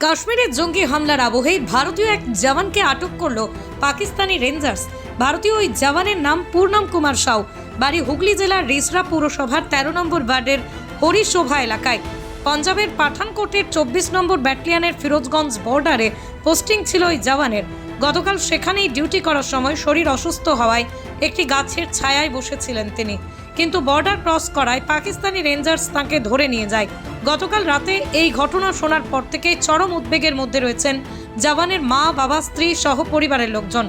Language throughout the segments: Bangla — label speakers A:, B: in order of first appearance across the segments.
A: কাশ্মীরের জঙ্গি হামলার আবহে ভারতীয় এক জওয়ানকে আটক করল পাকিস্তানি রেঞ্জার্স। ভারতীয় ওই জওয়ানের নাম পূর্ণম কুমার সাউ। বাড়ি হুগলি জেলার রিসরা পৌরসভার তেরো নম্বর ওয়ার্ডের হরিশোভা এলাকায়। পঞ্জাবের পাঠানকোটের চব্বিশ নম্বর ব্যাটালিয়নের ফিরোজগঞ্জ বর্ডারে পোস্টিং ছিল ওই জওয়ানের। গতকাল সেখানেই ডিউটি করার সময় শরীর অসুস্থ হওয়ায় একটি গাছের ছায়ায় বসেছিলেন তিনি। কিন্তু বর্ডার ক্রস করায় পাকিস্তানি রেঞ্জার্স তাকে ধরে নিয়ে যায়। গতকাল রাতে এই ঘটনা শোনার পর থেকে চরম উদ্বেগের মধ্যে রয়েছেন জওয়ানের মা, বাবা, স্ত্রী সহ পরিবারের লোকজন।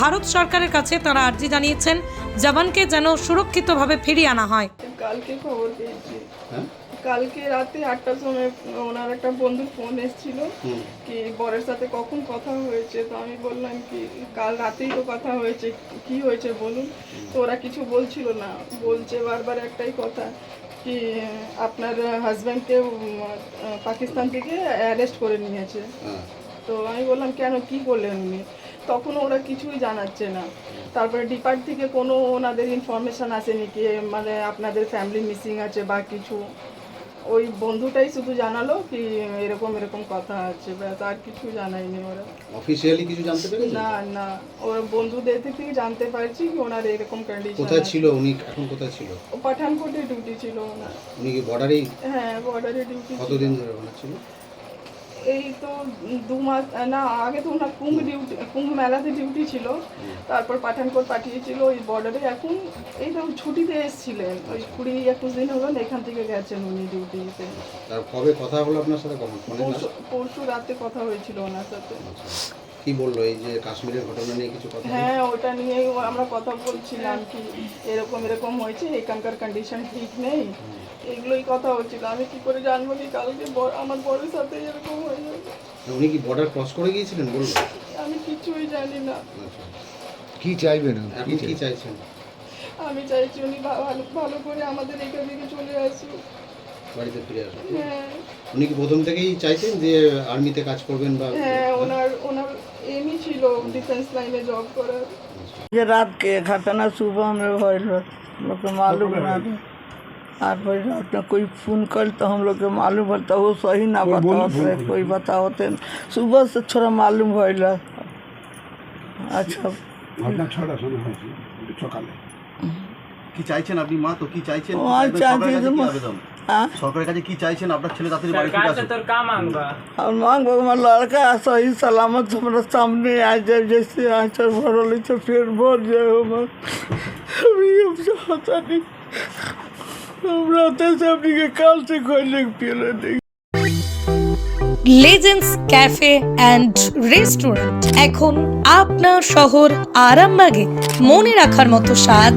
A: ভারত সরকারের কাছে তারা আর্জি জানিয়েছেন জওয়ানকে যেন সুরক্ষিতভাবে ফিরিয়ে আনা হয়।
B: কালকে খবর পেয়েছি।
C: হ্যাঁ?
B: কালকে রাতে আটটার সময় ওনার একটা বন্ধুর ফোন এসেছিল কি বরের সাথে কখন কথা হয়েছে? তো আমি বললাম কি কাল রাতেই তো কথা হয়েছে কি হয়েছে বলুন? তো ওরা কিছু বলছিল না। বলছে বারবার একটাই কথা কি আপনার হাজব্যান্ডকে পাকিস্তান থেকে অ্যারেস্ট করে নিয়েছে।
C: হ্যাঁ।
B: তো আমি বললাম কেন? কি করলেন উনি? তখন ওরা কিছুই জানাচ্ছে না। তারপরে ডিপার্ট থেকে কোনো ওনাদের ইনফরমেশন আসেনি কি মানে আপনাদের ফ্যামিলি মিসিং আছে বা কিছু? ওই বন্ধুটাই শুধু জানালো কি এরকম এরকম কথা আছে ব্যাস আর কিছু জানায়নি ওরা।
C: অফিসিয়ালি কিছু জানতে পেরেছেন?
B: না না ওরা বন্ধুদের থেকে জানতে পারছি কি ওনার এরকম কন্ডিশন
C: কোথায় ছিল উনি? এখন কোথায় ছিল?
B: পাঠানকোটে ডিউটি ছিল ওনার।
C: উনি কি বর্ডারেই
B: হ্যাঁ বর্ডারে ডিউটি
C: কতদিন ধরে ওনার ছিল?
B: এই তো দু মাস না আগে তো ওনার কুম্ভ ডিউটি কুম্ভ মেলাতে ডিউটি ছিল। তারপর পাঠানকোট পাঠিয়েছিল ওই বর্ডারে এখন এই তো ছুটিতে এসেছিলেন। ওই কুড়ি একুশ দিন হলো এখান থেকে গেছেন উনি ডিউটিতে
C: তার কবে কথা হলো আপনার সাথে?
B: পরশু রাতে কথা হয়েছিল ওনার সাথে।
C: আচ্ছা। কি বলল এই যে কাশ্মীরের ঘটনা নিয়ে কিছু কথা?
B: হ্যাঁ ওটা নিয়েই আমরা কথা বলছিলাম কি এরকম এরকম হয়েছে এখানকার কন্ডিশন ঠিক নেই। এগুলোই কথা হচ্ছিল আমি কি করে জানব কি কালকে বর- আমার বরের সাথে এরকম হয়ে যাবে?
C: উনি কি বর্ডার ক্রস করে গিয়েছিলেন বলল?
B: আমি কিছুই জানি না।
C: আচ্ছা।
D: কি চাইবেন
C: এখন কি চাইছেন?
B: আমি চাইছি উনি ভালো ভালো করে আমাদের এখান থেকে চলে আসুক।
C: বাড়িতে ফিরে আসুন
B: হ্যাঁ।
C: উনি কি প্রথম থেকেই চাইতেন যে আর্মিতে কাজ করবেন বা
B: হ্যাঁ ওনার ওনার এমই ছিল ডিফেন্স লাইনে জব করার
E: ये रात के घटना सुबह में भइल बा। हम लोग के मालूम ना रहे आठ बजे रात में कोई फोन कर तो हम लोग के मालूम भइल तो वो सही ना बतावत रहे कोई बतावते न। सुबह से थोड़ा मालूम भइल है। अच्छा
D: ঘটনা ছটা শোনা হয়েছে সকালে
F: কি চাইছেন আপনি মা তো কি চাইছেন
E: কাল থেকে
A: লেজেন্ডস ক্যাফে অ্যান্ড রেস্টুরেন্ট এখন আপনার শহর আরামবাগে মনে রাখার মতো সাজ